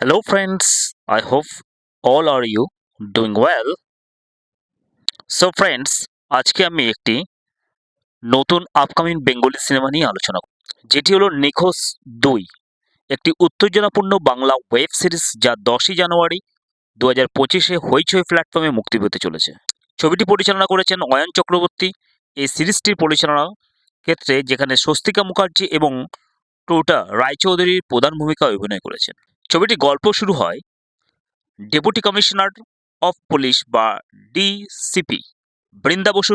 Hello, friends. I hope all are you doing well. So friends আজকে আমি একটি নতুন আপকামিং বেঙ্গলি সিনেমা নিয়ে আলোচনা করব যেটি হলো নিখোঁজ দুই একটি উত্তেজনাপূর্ণ বাংলা ওয়েব সিরিজ যা দশই জানুয়ারি দু হাজার পঁচিশে হইচই প্ল্যাটফর্মে মুক্তি পেতে চলেছে ছবিটি পরিচালনা করেছেন অয়ন চক্রবর্তী এই সিরিজটির পরিচালনা ক্ষেত্রে যেখানে স্বস্তিকা মুখার্জি এবং টোটা রায়চৌধুরীর প্রধান ভূমিকা অভিনয় করেছেন ছবিটি গল্প শুরু হয় ডেপুটি কমিশনার অফ পুলিশ বা ডিসিপি বৃন্দা বসু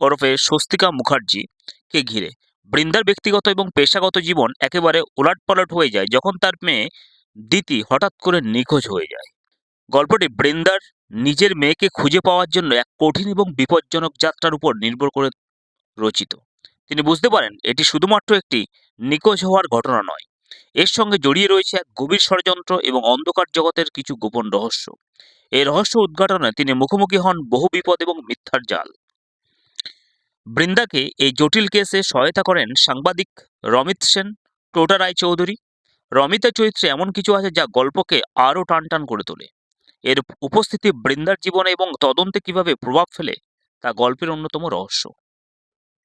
ওরফে স্বস্তিকা মুখার্জিকে ঘিরে। বৃন্দার ব্যক্তিগত এবং পেশাগত জীবন একেবারে ওলটপালট হয়ে যায় যখন তার মেয়ে দিতি হঠাৎ করে নিখোঁজ হয়ে যায়। গল্পটি বৃন্দার নিজের মেয়েকে খুঁজে পাওয়ার জন্য এক কঠিন এবং বিপজ্জনক যাত্রার উপর নির্ভর করে রচিত। তিনি বুঝতে পারেন, এটি শুধুমাত্র একটি নিখোঁজ হওয়ার ঘটনা নয়। এর সঙ্গে জড়িয়ে রয়েছে এক গভীর ষড়যন্ত্র এবং অন্ধকার জগতের কিছু গোপন রহস্য। এই রহস্য উদ্ঘাটনে তিনি মুখোমুখি হন বহু বিপদ এবং মিথ্যার জাল। বৃন্দাকে এই জটিল কেসে সহায়তা করেন সাংবাদিক রমিত সেন টোটা রায় চৌধুরী রমিতের চরিত্রে এমন কিছু আছে যা গল্পকে আরও টানটান করে তোলে। এর উপস্থিতি বৃন্দার জীবনে এবং তদন্তে কীভাবে প্রভাব ফেলে তা গল্পের অন্যতম রহস্য।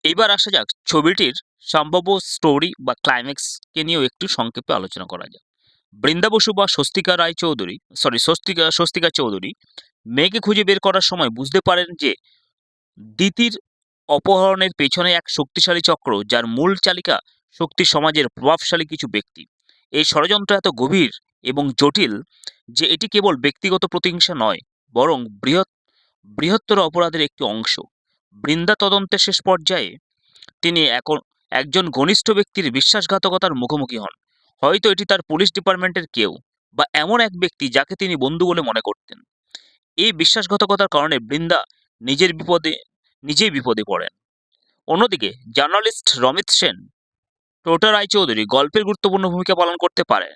এইবার আসা যাক ছবিটির সম্ভাব্য স্টোরি বা ক্লাইম্যাক্সকে নিয়েও একটু সংক্ষেপে আলোচনা করা যাক। বৃন্দা বসু বা স্বস্তিকা রায় চৌধুরী সরি স্বস্তিকা স্বস্তিকা চৌধুরী মেয়েকে খুঁজে বের করার সময় বুঝতে পারেন যে দিতির অপহরণের পেছনে এক শক্তিশালী চক্র যার মূল চালিকা শক্তি সমাজের প্রভাবশালী কিছু ব্যক্তি। এই ষড়যন্ত্র এত গভীর এবং জটিল যে এটি কেবল ব্যক্তিগত প্রতিহিংসা নয়, বরং বৃহৎ, বৃহত্তর অপরাধের একটি অংশ। বৃন্দা তদন্তের শেষ পর্যায়ে তিনি এখন একজন ঘনিষ্ঠ ব্যক্তির বিশ্বাসঘাতকতার মুখোমুখি হন। হয়তো এটি তার পুলিশ ডিপার্টমেন্টের কেউ বা এমন এক ব্যক্তি যাকে তিনি বন্ধু বলে মনে করতেন। এই বিশ্বাসঘাতকতার কারণে বৃন্দা নিজের বিপদে, নিজেই বিপদে পড়েন। অন্যদিকে জার্নালিস্ট রমিত সেন টোটা রায়চৌধুরী গল্পের গুরুত্বপূর্ণ ভূমিকা পালন করতে পারে।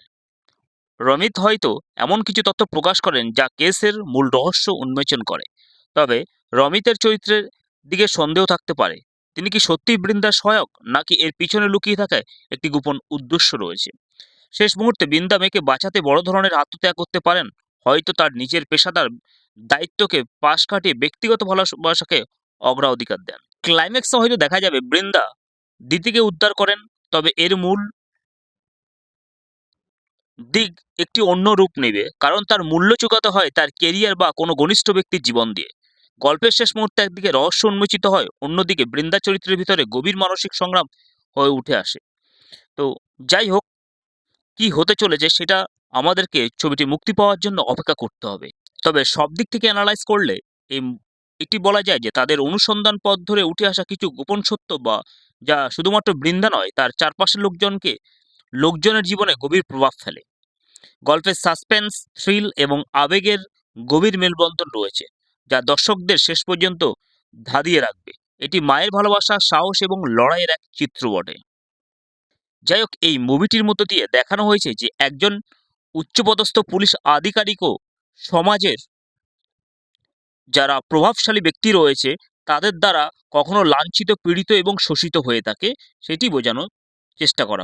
রমিত হয়তো এমন কিছু তথ্য প্রকাশ করেন যা কেসের মূল রহস্য উন্মোচন করে। তবে রমিতের চরিত্রের দিকে সন্দেহ থাকতে পারে। তিনি কি সত্যিই বৃন্দার সহায়ক নাকি এর পিছনে লুকিয়ে থাকায় একটি গোপন উদ্দেশ্য রয়েছে? শেষ মুহূর্তে বৃন্দা মেয়েকে বাঁচাতে বড় ধরনের আত্মত্যাগ করতে পারেন। হয়তো তার নিজের পেশাদার দায়িত্বকে পাশ কাটিয়ে ব্যক্তিগত ভালোবাসাকে অগ্রাধিকার দেন। ক্লাইম্যাক্সে হয়তো দেখা যাবে বৃন্দা দিতিকে উদ্ধার করেন, তবে এর মূল দিক একটি অন্য রূপ নেবে, কারণ তার মূল্য চুকাতে হয় তার কেরিয়ার বা কোনো ঘনিষ্ঠ ব্যক্তির জীবন দিয়ে। গল্পের শেষ মুহূর্তে একদিকে রহস্য উন্মোচিত হয়, অন্যদিকে বৃন্দা চরিত্রের ভিতরে গভীর মানসিক সংগ্রাম হয়ে উঠে আসে। তো যাই হোক, কি হতে চলেছে সেটা আমাদেরকে ছবিটি মুক্তি পাওয়ার জন্য অপেক্ষা করতে হবে। তবে সব দিক থেকে অ্যানালাইজ করলে এই এটি বলা যায় যে তাদের অনুসন্ধান পথ ধরে উঠে আসা কিছু গোপন সত্য বা যা শুধুমাত্র বৃন্দা নয়, তার চারপাশের লোকজনকে, লোকজনের জীবনে গভীর প্রভাব ফেলে। গল্পের সাসপেন্স থ্রিল এবং আবেগের গভীর মেলবন্ধন রয়েছে। যা দর্শকদের শেষ পর্যন্ত ধাঁধিয়ে রাখবে। এটি মায়ের ভালোবাসা, সাহস এবং লড়াইয়ের এক চিত্র বটে। যাই হোক, এই মুভিটির মধ্য দিয়ে দেখানো হয়েছে যে একজন উচ্চপদস্থ পুলিশ আধিকারিকও সমাজের যারা প্রভাবশালী ব্যক্তি রয়েছে, তাদের দ্বারা কখনো লাঞ্ছিত, পীড়িত এবং শোষিত হয়ে থাকে, সেটি বোঝানোর চেষ্টা করা